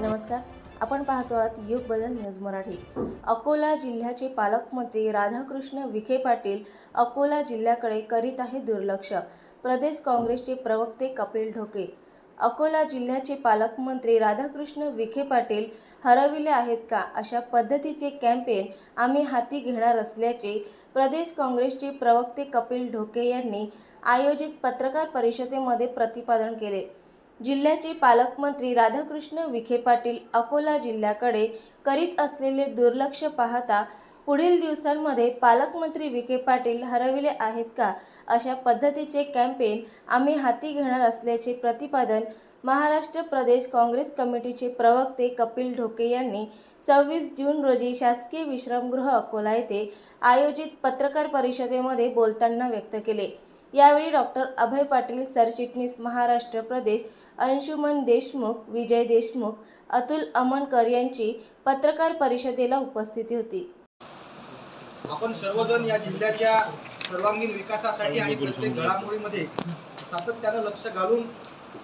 नमस्कार. आपण पाहतो आहात युग बदल न्यूज मराठी. अकोला जिल्ह्याचे पालकमंत्री राधाकृष्ण विखे पाटील अकोला जिल्ह्याकडे करीत आहे दुर्लक्ष. प्रदेश काँग्रेसचे प्रवक्ते कपिल ढोके. अकोला जिल्ह्याचे पालकमंत्री राधाकृष्ण विखे पाटील हरविले आहेत का? अशा पद्धतीचे कॅम्पेन आम्ही हाती घेणार असल्याचे प्रदेश काँग्रेसचे प्रवक्ते कपिल ढोके यांनी आयोजित पत्रकार परिषदेमध्ये प्रतिपादन केले. जिल्ह्याचे पालकमंत्री राधाकृष्ण विखे पाटील अकोला जिल्ह्याकडे करीत असलेले दुर्लक्ष पाहता पुढील दिवसांमध्ये पालकमंत्री विखे पाटील हरविले आहेत का? अशा पद्धतीचे कॅम्पेन आम्ही हाती घेणार असल्याचे प्रतिपादन महाराष्ट्र प्रदेश काँग्रेस कमिटीचे प्रवक्ते कपिल ढोके यांनी सव्वीस जून रोजी शासकीय विश्रामगृह अकोला येथे आयोजित पत्रकार परिषदेमध्ये बोलताना व्यक्त केले. यावेळी डॉक्टर अभय पाटील सरचिटणीस महाराष्ट्र प्रदेश अंशुमन देशमुख विजय देशमुख अतुल अमनकर यांची पत्रकार परिषदेला उपस्थिती होती. आपण सर्वजण या जिल्ह्याच्या सर्वांगीण विकासासाठी आणि प्रत्येक घडामोडीमध्ये सातत्यानं लक्ष घालून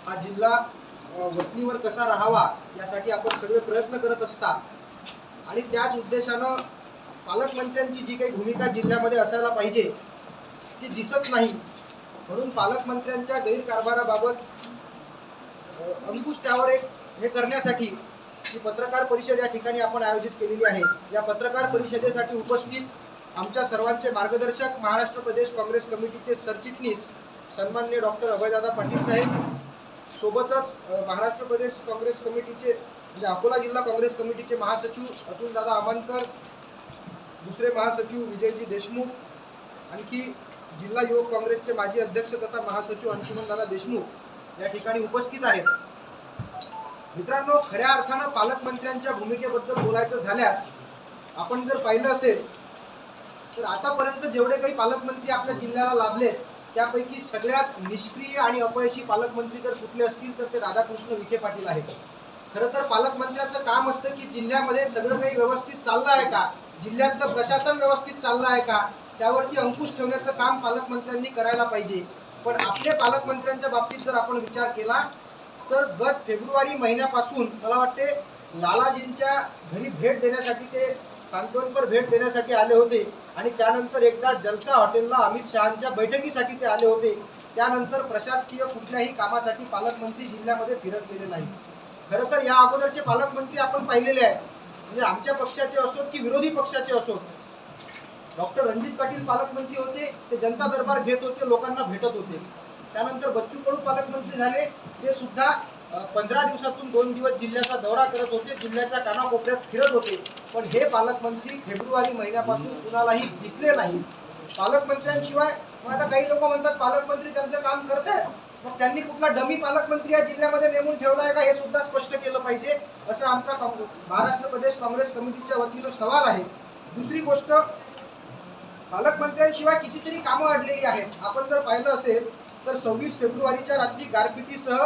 हा जिल्हा वतनीवर कसा राहावा यासाठी आपण सगळे प्रयत्न करत असता आणि त्याच उद्देशानं पालकमंत्र्यांची जी काही भूमिका जिल्ह्यामध्ये असायला पाहिजे ती दिसत नाही. म्हणून पालकमंत्र्यांच्या गैरकारभाराबाबत अंकुश त्यावर एक हे करण्यासाठी ही पत्रकार परिषद या ठिकाणी आपण आयोजित केलेली आहे. या पत्रकार परिषदेसाठी उपस्थित आमच्या सर्वांचे मार्गदर्शक महाराष्ट्र प्रदेश काँग्रेस कमिटीचे सरचिटणीस सन्मान्य डॉक्टर अभयदादा पाटील साहेब सोबतच महाराष्ट्र प्रदेश काँग्रेस कमिटीचे म्हणजे अकोला जिल्हा काँग्रेस कमिटीचे महासचिव अतुलदादा आमांकर दुसरे महासचिव विजयजी देशमुख आणखी जिल्हा युवक काँग्रेसचे माजी अध्यक्ष तथा महासचिव अंशुमनदादा देशमुख या ठिकाणी उपस्थित आहेत. मित्रांनो खऱ्या अर्थानं पालकमंत्र्यांच्या भूमिकेबद्दल बोलायचं झाल्यास आपण जर पाहिलं असेल तर आतापर्यंत जेवढे काही पालकमंत्री आपल्या जिल्ह्याला लाभलेत त्यापैकी सगळ्यात निष्क्रिय आणि अपयशी पालकमंत्री जर कुठले असतील तर ते राधाकृष्ण विखे पाटील आहेत. खरं तर पालकमंत्र्यांचं काम असतं की जिल्ह्यामध्ये सगळं काही व्यवस्थित चाललं आहे का? जिल्ह्यातलं प्रशासन व्यवस्थित चाललं आहे का? त्यावरती अंकुश ठेवण्याचं काम पालकमंत्र्यांनी करायला पाहिजे. पण आपल्या पालकमंत्र्यांच्या बाबतीत जर आपण विचार केला तर गत फेब्रुवारी महिन्यापासून मला वाटते लालाजींच्या घरी भेट देण्यासाठी ते सांत्वनपर भेट देण्यासाठी आले होते. आणि त्यानंतर एकदा जलसा हॉटेलला अमित शहांच्या बैठकीसाठी ते आले होते. त्यानंतर प्रशासकीय कुठल्याही कामासाठी पालकमंत्री जिल्ह्यामध्ये फिरत गेले नाही. खरं तर या अगोदरचे पालकमंत्री आपण पाहिलेले आहेत. म्हणजे आमच्या पक्षाचे असोत की विरोधी पक्षाचे असोत? डॉक्टर रणजित पाटील पालकमंत्री होते ते जनता दरबार घेत होते लोकांना भेटत होते. त्यानंतर बच्चू कडू पालकमंत्री झाले ते सुद्धा पंधरा दिवसातून दोन दिवस जिल्ह्याचा दौरा करत होते जिल्ह्याच्या कानाकोपऱ्यात फिरत होते. पण हे पालकमंत्री फेब्रुवारी महिन्यापासून कुणालाही दिसले नाही. पालकमंत्र्यांशिवाय मग आता काही लोक म्हणतात पालकमंत्री त्यांचं काम करत आहे मग त्यांनी कुठला डमी पालकमंत्री या जिल्ह्यामध्ये नेमून ठेवला आहे का हे सुद्धा स्पष्ट केलं पाहिजे असं आमचा महाराष्ट्र प्रदेश काँग्रेस कमिटीच्या वतीनं सवाल आहे. दुसरी गोष्ट पालकमंत्र्यांशिवाय कितीतरी कामं अडलेली आहेत. आपण जर पाहिलं असेल तर सव्वीस फेब्रुवारीच्या रात्री गारपिटीसह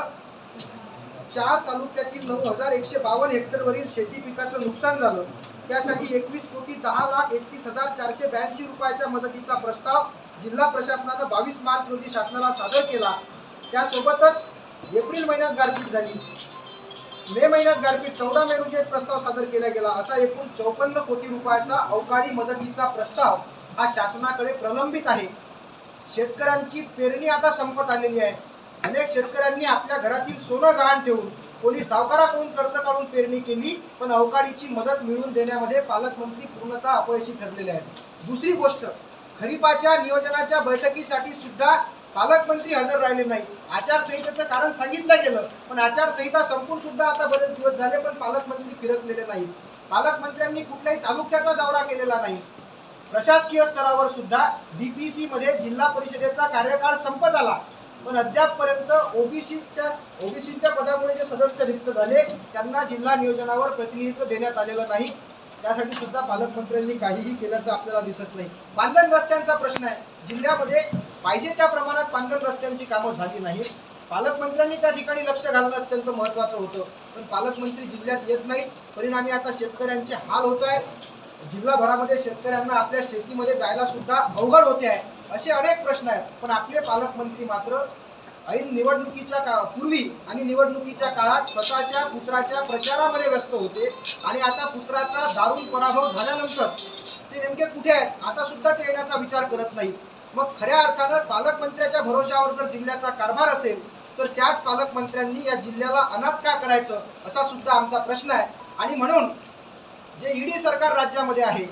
चार तालुक्यातील नऊ हजार एकशे बावन्न हेक्टरवरील शेती पिकाचं नुकसान झालं. त्यासाठी एकवीस कोटी दहा लाख एकतीस हजार चारशे ब्याऐंशी रुपयाच्या मदतीचा प्रस्ताव जिल्हा प्रशासनानं बावीस मार्च रोजी शासनाला सादर केला. त्यासोबतच एप्रिल महिन्यात गारपीट झाली. मे महिन्यात गारपीट चौदा मे रोजी एक प्रस्ताव सादर केला गेला. असा एकूण चौपन्न कोटी रुपयाचा अवकाळी मदतीचा प्रस्ताव हा शासनाकडे प्रलंबित आहे. शेतकऱ्यांची पेरणी आता संपत आलेली आहे. अनेक शेतकऱ्यांनी आपल्या घरातील सोनं गहाण ठेवून कोणी सावकाराकडून कर्ज काढून पेरणी केली पण अवकाळीची मदत मिळवून देण्यामध्ये पालकमंत्री पूर्णतः अपयशी ठरलेले आहेत. दुसरी गोष्ट खरीपाच्या नियोजनाच्या बैठकीसाठी सुद्धा पालकमंत्री हजर राहिले नाही आचारसंहितेचं कारण सांगितलं गेलं पण आचारसंहिता संपून सुद्धा आता बरेच दिवस झाले पण पालकमंत्री फिरकलेले नाही पालकमंत्र्यांनी कुठल्याही तालुक्याचा दौरा केलेला नाही. प्रशासकीय स्तरावर सुद्धा डीपीसी मध्ये जिल्हा परिषदेचा कार्यकाळ संपत आला. पण अद्यापपर्यंत ओबीसीच्या ओबीसीच्या पदामुळे जे सदस्य रिक्त झाले त्यांना जिल्हा नियोजनावर प्रतिनिधित्व देण्यात आलेलं नाही. त्यासाठी सुद्धा पालकमंत्र्यांनी काहीही केल्याचं आपल्याला दिसत नाही. बांधण रस्त्यांचा प्रश्न आहे. जिल्ह्यामध्ये पाहिजे त्या प्रमाणात बांधण रस्त्यांची कामं झाली नाहीत. पालकमंत्र्यांनी त्या ठिकाणी लक्ष घालणं अत्यंत महत्त्वाचं होतं. पण पालकमंत्री जिल्ह्यात येत नाहीत. परिणामी आता शेतकऱ्यांचे हाल होत आहेत. जिल्हाभरामध्ये शेतकऱ्यांना आपल्या शेतीमध्ये जायला सुद्धा अवघड होते आहे असे अनेक प्रश्न आहेत. पण आपले पालकमंत्री मात्र ऐन निवडणुकीच्या का पूर्वी आणि निवडणुकीच्या काळात स्वतःच्या पुत्राच्या प्रचारामध्ये व्यस्त होते आणि आता पुत्राचा दारुण पराभव झाल्यानंतर ते नेमके कुठे आहेत आता सुद्धा ते येण्याचा विचार करत नाही मग खऱ्या अर्थानं पालकमंत्र्याच्या भरोशावर जर जिल्ह्याचा कारभार असेल तर त्याच पालकमंत्र्यांनी या जिल्ह्याला अनाथ का करायचं असा सुद्धा आमचा प्रश्न आहे. आणि म्हणून जे ईडी सरकार राज्यामध्ये आहे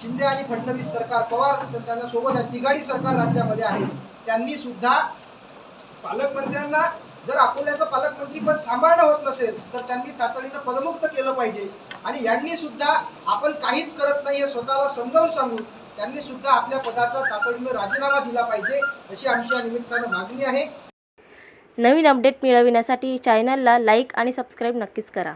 शिंदे आणि फडणवीस सरकार पवार त्यांना सोबत आहे तिघाडी सरकार राज्यामध्ये आहे त्यांनी सुद्धा पालकमंत्र्यांना जर अकोल्याचं पालकमंत्रीपद सांभाळणं होत नसेल तर त्यांनी तातडीनं पदमुक्त केलं पाहिजे. आणि यांनी सुद्धा आपण काहीच करत नाही हे स्वतःला समजावून सांगून त्यांनी सुद्धा आपल्या पदाचा तातडीनं राजीनामा दिला पाहिजे अशी आमच्या निमित्तानं मागणी आहे. नवीन अपडेट मिळविण्यासाठी चॅनलला लाईक आणि सबस्क्राईब नक्कीच करा.